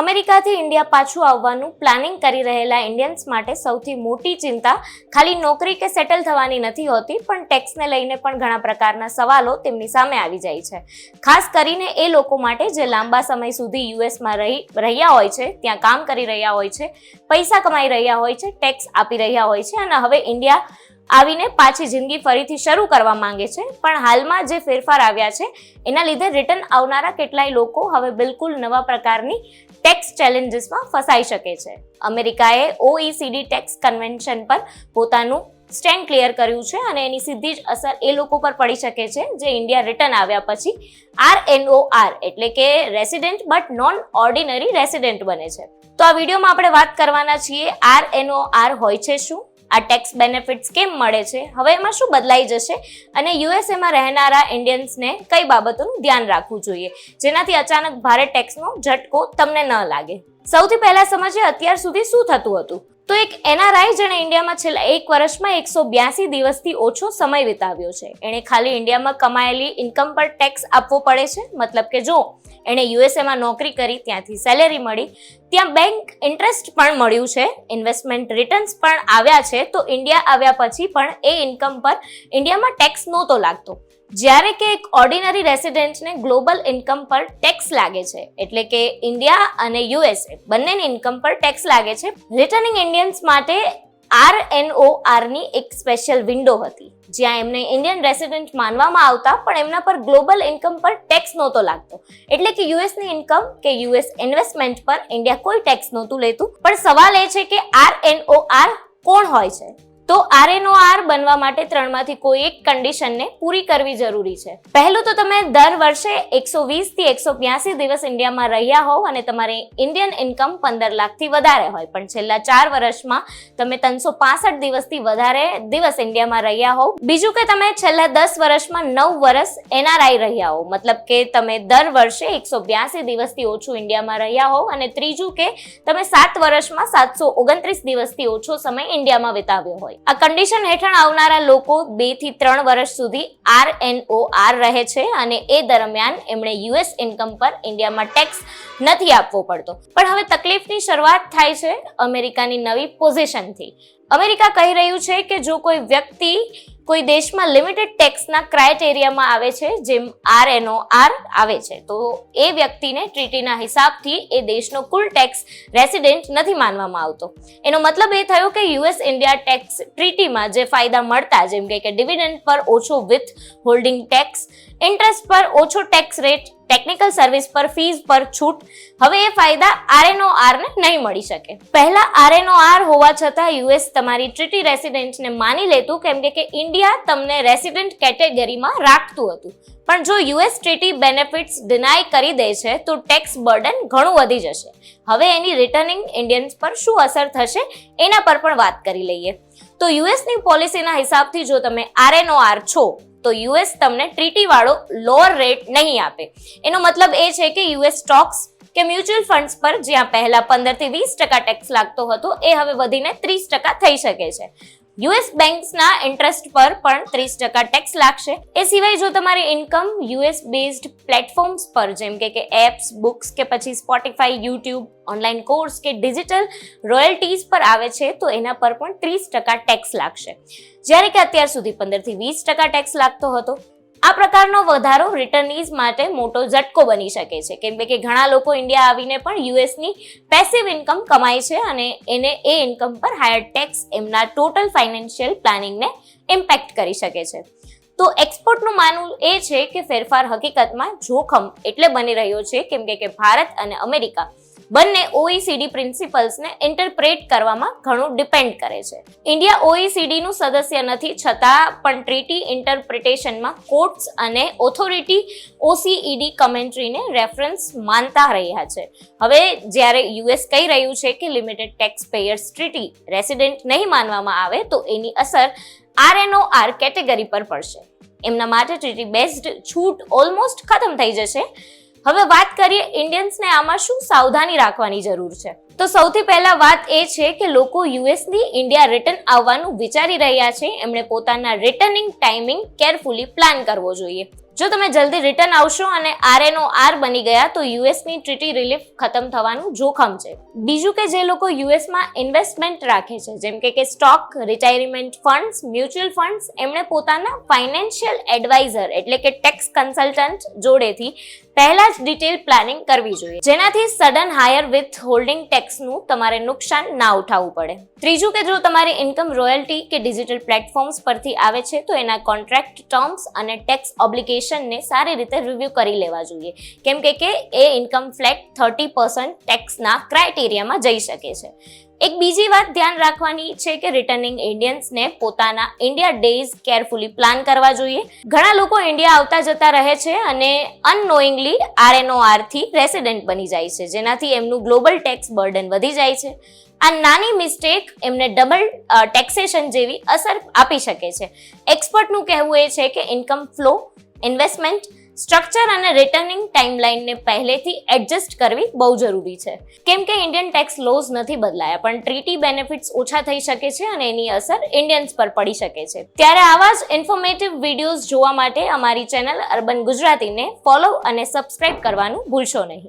અમેરિકાથી ઇન્ડિયા પાછું આવવાનું પ્લાનિંગ કરી રહેલા ઇન્ડિયન્સ માટે સૌથી મોટી ચિંતા, ખાલી નોકરી કે સેટલ થવાની નથી હોતી, પણ ટેક્સને લઈને પણ ઘણા પ્રકારના સવાલો તેમની સામે આવી જાય છે. ખાસ કરીને એ લોકો માટે જે લાંબા સમય સુધી યુએસમાં રહી, રહ્યા હોય છે, ત્યાં કામ કરી રહ્યા હોય છે, પૈસા કમાઈ રહ્યા હોય છે, ટેક્સ આપી રહ્યા હોય છે અને હવે ઇન્ડિયા આવીને પાછી જિંદગી ફરીથી શરૂ કરવા માંગે છે. પણ હાલમાં જે ફેરફાર આવ્યા છે, એના લીધે રિટર્ન આવનારા કેટલાય લોકો હવે બિલકુલ નવા પ્રકારની ટેક્સ ચેલેન્જીસમાં ફસાઈ શકે છે. અમેરિકાએ ઓઈસીડી ટેક્સ કન્વેન્શન પર પોતાનું સ્ટેન્ડ ક્લિયર કર્યું છે અને એની સીધી જ અસર એ લોકો પર પડી શકે છે, જે ઇન્ડિયા રિટર્ન આવ્યા પછી આર એનઓ આર એટલે કે resident but non ordinary resident બને છે. તો આ વિડીયોમાં આપણે વાત કરવાના છીએ આર એનઓ આર હોય છે શું? આ ટેક્સ બેનિફિટ્સ કેમ મળે છે? હવે એમાં શું બદલાઈ જશે? અને યુએસએમાં રહેનારા ઇન્ડિયન્સને કઈ બાબતોનું ધ્યાન રાખવું જોઈએ? જેનાથી અચાનક ભારે ટેક્સનો ઝટકો તમને ન લાગે. સૌથી પહેલા સમજીએ અત્યાર સુધી શું થતું હતું? તો એક એનઆરઆઈ જેણે ઇન્ડિયામાં છેલ્લા એક વર્ષમાં એકસો બ્યાસી દિવસથી ઓછો સમય વિતાવ્યો છે. એણે ખાલી ઇન્ડિયામાં કમાયેલી ઇન્કમ પર ટેક્સ આપવો પડે છે? મતલબ કે જો એણે યુએસએમાં નોકરી કરી, ત્યાંથી સેલેરી મળી, ત્યાં બેંક ઇન્ટરેસ્ટ પણ મળ્યું છે ઇન્વેસ્ટમેન્ટ રિટર્ન્સ પણ આવ્યા છે, તો ઇન્ડિયા આવ્યા પછી પણ એ ઇન્કમ પર ઇન્ડિયામાં ટેક્સ નહોતો લાગતો. જ્યારે કે એક ઓર્ડિનરી રેસિડેન્ટને ગ્લોબલ ઇન્કમ પર ટેક્સ લાગે છે, એટલે કે ઇન્ડિયા અને યુએસએ બંનેની ઇન્કમ પર ટેક્સ લાગે છે. રિટર્નિંગ ઇન્ડિયન્સ માટે આર એન આરની એક સ્પેશિયલ વિન્ડો હતી, જ્યાં એમને ઇન્ડિયન રેસિડેન્ટ માનવામાં આવતા, પણ એમના પર ગ્લોબલ ઇન્કમ પર ટેક્સ નહોતો લાગતો. એટલે કે યુએસની ઇન્કમ કે યુએસ ઇન્વેસ્ટમેન્ટ પર ઇન્ડિયા કોઈ ટેક્સ નહોતું લેતું. પણ સવાલ એ છે કે આર એન આર કોણ હોય છે? તો આરએનઓઆર બનવા માટે ત્રણમાંથી કોઈ એક કન્ડિશનને પૂરી કરવી જરૂરી છે. પહેલું તો તમે દર વર્ષે એકસો વીસથી એકસો બ્યાસી દિવસ ઇન્ડિયામાં રહ્યા હોવ અને તમારી ઇન્ડિયન ઇન્કમ પંદર લાખથી વધારે હોય. પણ છેલ્લા ચાર વર્ષમાં તમે ત્રણસો પાસઠ દિવસથી વધારે દિવસ ઇન્ડિયામાં રહ્યા હોવ. બીજું કે તમે છેલ્લા દસ વર્ષમાં નવ વર્ષ એનઆરઆઈ રહ્યા હોવ. મતલબ કે તમે દર વર્ષે એકસો બ્યાસી દિવસથી ઓછું ઇન્ડિયામાં રહ્યા હોવ અને ત્રીજું કે તમે સાત વર્ષમાં સાતસો ઓગણત્રીસ દિવસથી ઓછો સમય ઇન્ડિયામાં વિતાવ્યો હોય. આ કન્ડિશન હેઠળ આવનારા લોકો બેથી ત્રણ વર્ષ સુધી આર રહે છે અને એ દરમિયાન એમણે યુએસ ઇન્કમ પર ઇન્ડિયામાં ટેક્સ નથી આપવો પડતો. પણ હવે તકલીફની શરૂઆત થાય છે અમેરિકાની નવી પોઝિશનથી અમેરિકા કહી રહ્યું છે કે જો કોઈ વ્યક્તિ કોઈ દેશમાં લિમિટેડ ટેક્સના ક્રાઇટેરિયામાં આવે છે, જેમ આર એનો આર આવે છે, તો એ વ્યક્તિને ટ્રીટીના હિસાબથી એ દેશનો કુલ ટેક્સ રેસિડેન્ટ નથી માનવામાં આવતો. એનો મતલબ એ થયો કે યુએસ ઇન્ડિયા ટેક્સ ટ્રીટીમાં જે ફાયદા મળતા, જેમ કે ડિવિડન્ડ પર ઓછો વિથ હોલ્ડિંગ ટેક્સ ઇન્ટરેસ્ટ પર ઓછો ટેક્સ રેટ ટેકનિકલ સર્વિસ પર ફીસ પર છૂટ. હવે એ ફાયદા આરએનઓ આરને નહીં મળી શકે. પહેલા આરએનઓ આર હોવા છતાં યુએસ તમારી ટ્રીટી રેસિડેન્ટને માની લેતું, કેમ કે ઇન્ડિયા તમને રેસિડેન્ટ કેટેગરીમાં રાખતું હતું. પણ જો યુએસ ટ્રીટી બેનિફિટ્સ ડિનાય કરી દે છે, તો ટેક્સ બર્ડન ઘણું વધી જશે. હવે એની રિટર્નિંગ ઇન્ડિયન્સ પર શું અસર થશે, એના પર પણ વાત કરી લઈએ. તો યુએસની પોલિસીના હિસાબથી જો તમે આરએનઓ આર છો તો યુએસ તમને ટ્રીટી વાળો લોઅર રેટ નહીં આપે. એનો મતલબ એ છે કે યુએસ સ્ટોક્સ કે મ્યુચ્યુઅલ ફંડ્સ પર જ્યાં પહેલા પંદરથી વીસ ટકા ટેક્સ લાગતો હતો, એ હવે વધીને ત્રીસ ટકા થઈ શકે છે. યુએસ બેંક્સના ઇન્ટરેસ્ટ પર પણ ત્રીસ ટકા ટેક્સ લાગશે. એ સિવાય જો તમારી ઇન્કમ યુએસ બેઝડ પ્લેટફોર્મ્સ પર, જેમ કે એપ્સ બુક્સ કે પછી સ્પોટિફાઈ યુટ્યુબ ઓનલાઈન કોર્સ કે ડિજિટલ રોયલ્ટીઝ પર આવે છે, તો એના પર પણ ત્રીસ ટકા ટેક્સ લાગશે. જ્યારે કે અત્યાર સુધી પંદરથી વીસ ટકા ટેક્સ લાગતો હતો આ પ્રકારનો વધારો રિટર્નીઝ માટે મોટો ઝટકો બની શકે છે. કેમ કે ઘણા લોકો ઇન્ડિયા આવીને પણ યુએસની પેસિવ ઇન્કમ કમાય છે અને એને એ ઇન્કમ પર હાયર ટેક્સ એમના ટોટલ ફાઇનાન્શિયલ પ્લાનિંગને ઇમ્પેક્ટ કરી શકે છે. તો એક્સપોર્ટનું માનવું એ છે કે ફેરફાર હકીકતમાં જોખમ એટલે બની રહ્યો છે. કેમ કે ભારત અને અમેરિકા બંને ઓઈસીડી પ્રિન્સિપલ્સને ઇન્ટરપ્રેટ કરવામાં ઘણું ડિપેન્ડ કરે છે. ઇન્ડિયા ઓઈસીડીનું સદસ્ય નથી, છતાં પણ ટ્રીટી ઇન્ટરપ્રિટેશનમાં કોર્ટ્સ અને ઓથોરિટી ઓસીઈડી કમેન્ટ્રીને રેફરન્સ માનતા રહ્યા છે. હવે જ્યારે યુએસ કહી રહ્યું છે કે limited tax payers treaty resident નહીં માનવામાં આવે, તો એની અસર આરએનઓ આર કેટેગરી પર પડશે. એમના માટે ટ્રીટી બેઝડ છૂટ ઓલમોસ્ટ ખતમ થઈ જશે. હવે વાત કરીએ ઇન્ડિયન્સને આમાં શું સાવધાની રાખવાની જરૂર છે? તો સૌથી પહેલા વાત એ છે કે લોકો યુએસની ઇન્ડિયા રિટર્ન આવવાનું વિચારી રહ્યા છે. એમણે પોતાના રિટર્નિંગ ટાઈમિંગ કેરફુલી પ્લાન કરવો જોઈએ. જો તમે જલ્દી રિટર્ન આવશો અને આરએનઓ આર બની ગયા, તો યુએસની ટ્રીટી રિલીફ ખતમ થવાનું જોખમ છે. બીજું કે જે લોકો યુએસમાં ઇન્વેસ્ટમેન્ટ રાખે છે, જેમ કે કે stock retirement funds mutual funds એમણે પોતાના ફાઇનાન્શિયલ એડવાઇઝર એટલે કે ટેક્સ કન્સલ્ટન્ટ જોડેથી પહેલા જ ડિટેલ પ્લાનિંગ કરવી જોઈએ. જેનાથી સડન હાયર વિથ હોલ્ડિંગ ટેક્સનું તમારે નુકસાન ના ઉઠાવવું પડે. ત્રીજું કે જો તમારી ઇન્કમ રોયલ્ટી કે ડિજિટલ પ્લેટફોર્મ્સ પરથી આવે છે, તો એના કોન્ટ્રાક્ટ ટર્મ્સ અને ટેક્સ ઓબ્લિગેશનને સારી રીતે રિવ્યૂ કરી લેવા જોઈએ. કેમ કે એ ઇન્કમ ફ્લેટ થર્ટી પર્સન્ટ ટેક્સના ક્રાઇટેરિયામાં જઈ શકે છે. એક બીજી વાત ધ્યાન રાખવાની છે કે રિટર્નિંગ ઇન્ડિયન્સને પોતાના ઇન્ડિયા ડેઝ કેરફુલી પ્લાન કરવા જોઈએ. ઘણા લોકો ઇન્ડિયા આવતા જતા રહે છે અને અનનોઈંગલી આરએનઓઆરથી રેસિડેન્ટ બની જાય છે, જેનાથી એમનું ગ્લોબલ ટેક્સ બર્ડન વધી જાય છે. આ નાની મિસ્ટેક એમને ડબલ ટેક્સેશન જેવી અસર આપી શકે છે. એક્સપર્ટનું કહેવું એ છે કે ઇન્કમ ફ્લો ઇન્વેસ્ટમેન્ટ સ્ટ્રક્ચર અને રિટર્નિંગ ટાઈમલાઈનને પહેલેથી એડજસ્ટ કરવી બહુ જરૂરી છે. કેમ કે ઇન્ડિયન ટેક્સ લોઝ નથી બદલાયા, પણ ટ્રીટી બેનિફિટ્સ ઓછા થઈ શકે છે અને એની અસર ઇન્ડિયન્સ પર પડી શકે છે. ત્યારે આવા જ ઇન્ફોર્મેટિવ વિડીયોઝ જોવા માટે અમારી ચેનલ અર્બન ગુજરાતીને ફોલો અને સબસ્ક્રાઇબ કરવાનું ભૂલશો નહીં.